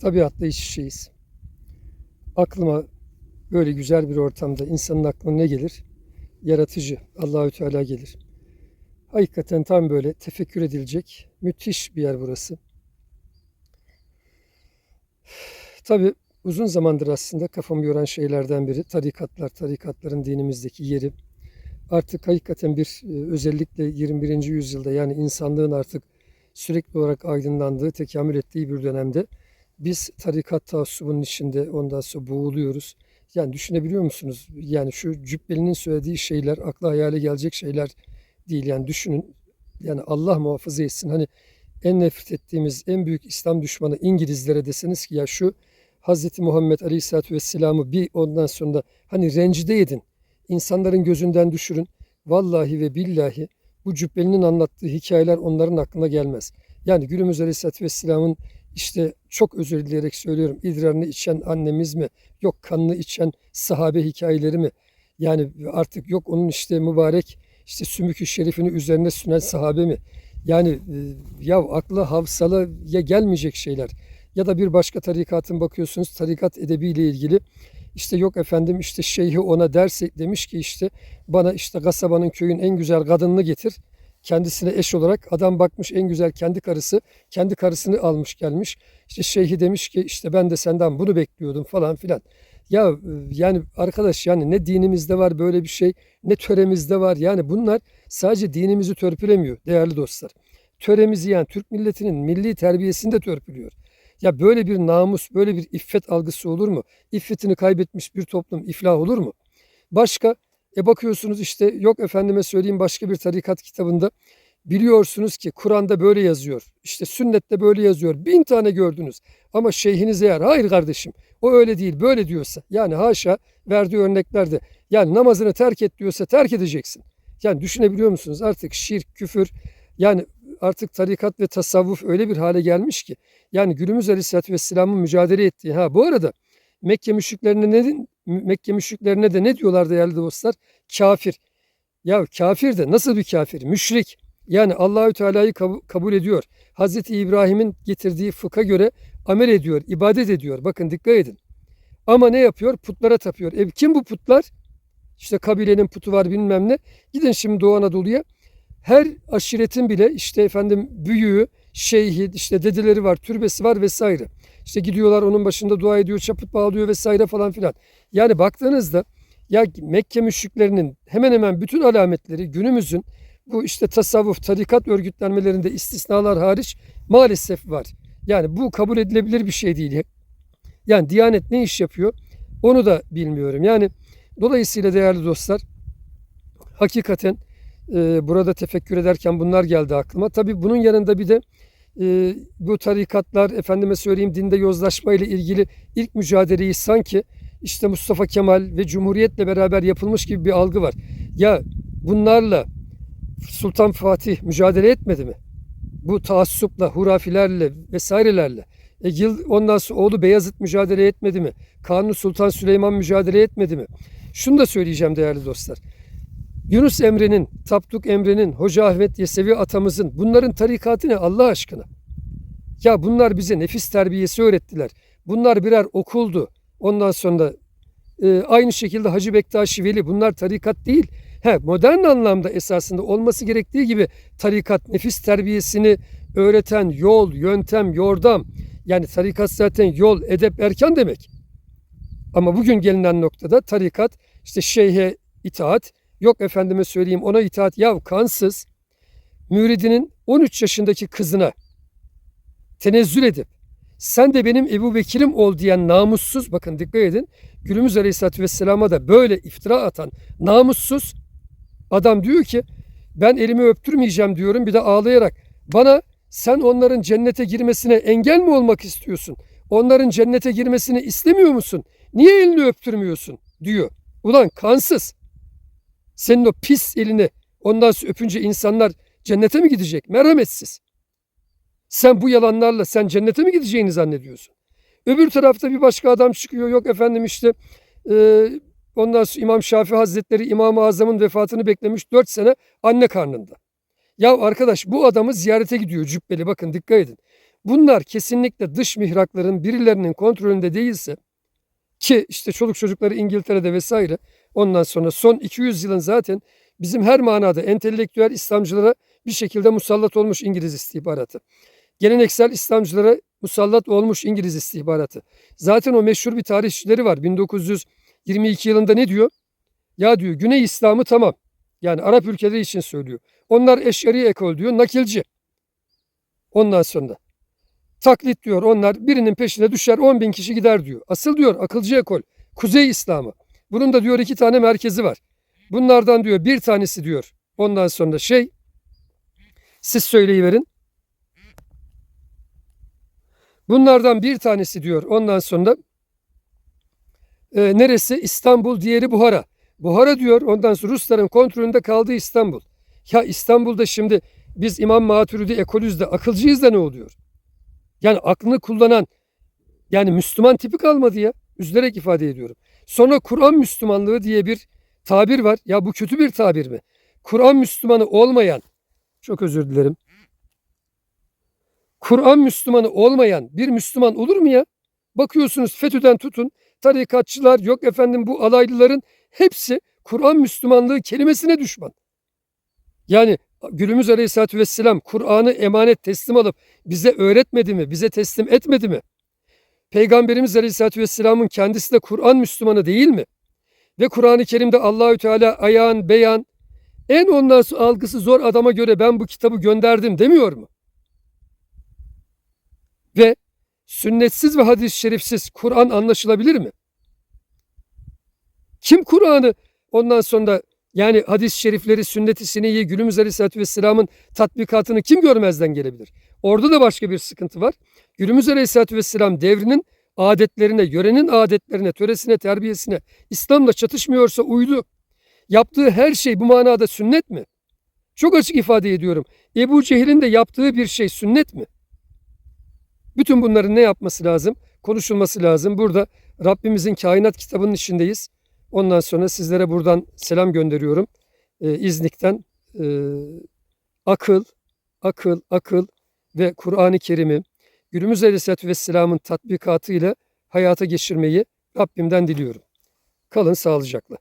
tabiatla iç içeyiz. Aklıma böyle güzel bir ortamda insanın aklına ne gelir? Yaratıcı Allahü Teala gelir. Hakikaten tam böyle tefekkür edilecek müthiş bir yer burası. Tabi uzun zamandır aslında kafamı yoran şeylerden biri tarikatlar, tarikatların dinimizdeki yeri. Artık hakikaten bir e, özellikle 21. yüzyılda yani insanlığın artık sürekli olarak aydınlandığı, tekamül ettiği bir dönemde biz tarikat taassubunun içinde ondan sonra boğuluyoruz. Yani düşünebiliyor musunuz? Yani şu cübbelinin söylediği şeyler akla hayale gelecek şeyler değil. Yani düşünün. Yani Allah muhafaza etsin. Hani en nefret ettiğimiz en büyük İslam düşmanı İngilizlere deseniz ki ya şu Hazreti Muhammed Aleyhisselatü Vesselam'ı bir ondan sonra hani rencide edin. insanların gözünden düşürün. Vallahi ve billahi bu cübbelinin anlattığı hikayeler onların aklına gelmez. Yani günümüz Aleyhisselatü Vesselam'ın işte çok özür dileyerek söylüyorum. idrarını içen annemiz mi? Yok kanını içen sahabe hikayeleri mi? Yani artık yok onun işte mübarek işte sümükü şerifini üzerine sünen sahabe mi? Yani e, ya akla havsala ya gelmeyecek şeyler. Ya da bir başka tarikatın bakıyorsunuz tarikat edebiyle ilgili işte yok efendim işte şeyhi ona derse demiş ki işte bana işte kasabanın köyün en güzel kadınını getir. Kendisine eş olarak adam bakmış en güzel kendi karısı kendi karısını almış gelmiş. İşte şeyhi demiş ki işte ben de senden bunu bekliyordum falan filan. Ya yani arkadaş yani ne dinimizde var böyle bir şey ne töremizde var. Yani bunlar sadece dinimizi törpülemiyor değerli dostlar. Töremizi yani Türk milletinin milli terbiyesini de törpülüyor. Ya böyle bir namus, böyle bir iffet algısı olur mu? İffetini kaybetmiş bir toplum iflah olur mu? Başka e bakıyorsunuz işte yok efendime söyleyeyim başka bir tarikat kitabında biliyorsunuz ki Kur'an'da böyle yazıyor. İşte sünnette böyle yazıyor. Bin tane gördünüz. Ama şeyhiniz eğer hayır kardeşim o öyle değil böyle diyorsa yani haşa verdiği örneklerde yani namazını terk et diyorsa terk edeceksin. Yani düşünebiliyor musunuz artık şirk, küfür yani artık tarikat ve tasavvuf öyle bir hale gelmiş ki yani günümüz Aleyhisselatü Vesselam'ın mücadele ettiği ha bu arada Mekke müşriklerine ne Mekke müşriklerine de ne diyorlar değerli dostlar? Kafir. Ya kafir de nasıl bir kafir? Müşrik. Yani Allahü Teala'yı kabul ediyor. Hazreti İbrahim'in getirdiği fıkha göre amel ediyor, ibadet ediyor. Bakın dikkat edin. Ama ne yapıyor? Putlara tapıyor. E kim bu putlar? İşte kabilenin putu var bilmem ne. Gidin şimdi Doğu Anadolu'ya. Her aşiretin bile işte efendim büyüğü, şeyhi, işte dedeleri var, türbesi var vesaire. İşte gidiyorlar onun başında dua ediyor, çaput bağlıyor vesaire falan filan. Yani baktığınızda ya Mekke müşriklerinin hemen hemen bütün alametleri günümüzün bu işte tasavvuf, tarikat örgütlenmelerinde istisnalar hariç maalesef var. Yani bu kabul edilebilir bir şey değil. Yani Diyanet ne iş yapıyor onu da bilmiyorum. Yani dolayısıyla değerli dostlar hakikaten e, burada tefekkür ederken bunlar geldi aklıma. Tabii bunun yanında bir de e, bu tarikatlar efendime söyleyeyim dinde yozlaşma ile ilgili ilk mücadeleyi sanki işte Mustafa Kemal ve Cumhuriyet'le beraber yapılmış gibi bir algı var. Ya bunlarla Sultan Fatih mücadele etmedi mi? Bu taassupla, hurafilerle vesairelerle. E, yıl ondan sonra oğlu Beyazıt mücadele etmedi mi? Kanuni Sultan Süleyman mücadele etmedi mi? Şunu da söyleyeceğim değerli dostlar. Yunus Emre'nin, Tapduk Emre'nin, Hoca Ahmet Yesevi atamızın bunların tarikatı ne Allah aşkına? Ya bunlar bize nefis terbiyesi öğrettiler. Bunlar birer okuldu. Ondan sonra e, aynı şekilde Hacı Bektaşi Veli bunlar tarikat değil. He, modern anlamda esasında olması gerektiği gibi tarikat nefis terbiyesini öğreten yol, yöntem, yordam. Yani tarikat zaten yol, edep, erkan demek. Ama bugün gelinen noktada tarikat işte şeyhe itaat, yok efendime söyleyeyim ona itaat. Ya kansız müridinin 13 yaşındaki kızına tenezzül edip sen de benim Ebu Bekir'im ol diyen namussuz bakın dikkat edin günümüz Aleyhisselatü Vesselam'a da böyle iftira atan namussuz adam diyor ki ben elimi öptürmeyeceğim diyorum bir de ağlayarak bana sen onların cennete girmesine engel mi olmak istiyorsun? Onların cennete girmesini istemiyor musun? Niye elini öptürmüyorsun? diyor. Ulan kansız. Senin o pis elini ondan öpünce insanlar cennete mi gidecek? Merhametsiz. Sen bu yalanlarla sen cennete mi gideceğini zannediyorsun? Öbür tarafta bir başka adam çıkıyor. Yok efendim işte e, ondan sonra İmam Şafii Hazretleri İmam-ı Azam'ın vefatını beklemiş 4 sene anne karnında. Ya arkadaş bu adamı ziyarete gidiyor cübbeli bakın dikkat edin. Bunlar kesinlikle dış mihrakların birilerinin kontrolünde değilse ki işte çoluk çocukları İngiltere'de vesaire ondan sonra son 200 yılın zaten bizim her manada entelektüel İslamcılara bir şekilde musallat olmuş İngiliz istihbaratı. Geleneksel İslamcılara musallat olmuş İngiliz istihbaratı. Zaten o meşhur bir tarihçileri var. 1922 yılında ne diyor? Ya diyor Güney İslam'ı tamam. Yani Arap ülkeleri için söylüyor. Onlar eşyari ekol diyor, nakilci. Ondan sonra taklit diyor onlar birinin peşine düşer 10 bin kişi gider diyor. Asıl diyor akılcı ekol Kuzey İslam'ı. Bunun da diyor iki tane merkezi var. Bunlardan diyor bir tanesi diyor ondan sonra şey siz söyleyiverin. Bunlardan bir tanesi diyor ondan sonra e, neresi? İstanbul diğeri Buhara. Buhara diyor ondan sonra Rusların kontrolünde kaldığı İstanbul. Ya İstanbul'da şimdi biz İmam Maturidi ekolüz de akılcıyız da ne oluyor? Yani aklını kullanan yani Müslüman tipi kalmadı ya. Üzülerek ifade ediyorum. Sonra Kur'an Müslümanlığı diye bir tabir var. Ya bu kötü bir tabir mi? Kur'an Müslümanı olmayan, çok özür dilerim. Kur'an Müslümanı olmayan bir Müslüman olur mu ya? Bakıyorsunuz FETÖ'den tutun, tarikatçılar, yok efendim bu alaylıların hepsi Kur'an Müslümanlığı kelimesine düşman. Yani Gülümüz Aleyhisselatü Vesselam Kur'an'ı emanet teslim alıp bize öğretmedi mi, bize teslim etmedi mi? Peygamberimiz Aleyhisselatü Vesselam'ın kendisi de Kur'an Müslümanı değil mi? Ve Kur'an-ı Kerim'de Allahü Teala ayağın, beyan, en ondan algısı zor adama göre ben bu kitabı gönderdim demiyor mu? Ve sünnetsiz ve hadis-i şerifsiz Kur'an anlaşılabilir mi? Kim Kur'an'ı ondan sonra yani hadis-i şerifleri, sünnet-i seniyeyi, Gülümüz Aleyhisselatü Vesselam'ın tatbikatını kim görmezden gelebilir? Orada da başka bir sıkıntı var. Gülümüz Aleyhisselatü Vesselam devrinin adetlerine, yörenin adetlerine, töresine, terbiyesine İslam'la çatışmıyorsa uydu. Yaptığı her şey bu manada sünnet mi? Çok açık ifade ediyorum. Ebu Cehil'in de yaptığı bir şey sünnet mi? Bütün bunların ne yapması lazım? Konuşulması lazım. Burada Rabbimizin kainat kitabının içindeyiz. Ondan sonra sizlere buradan selam gönderiyorum. Ee, İznik'ten e, akıl, akıl, akıl ve Kur'an-ı Kerim'i günümüz Aleyhisselatü Vesselam'ın tatbikatıyla hayata geçirmeyi Rabbimden diliyorum. Kalın sağlıcakla.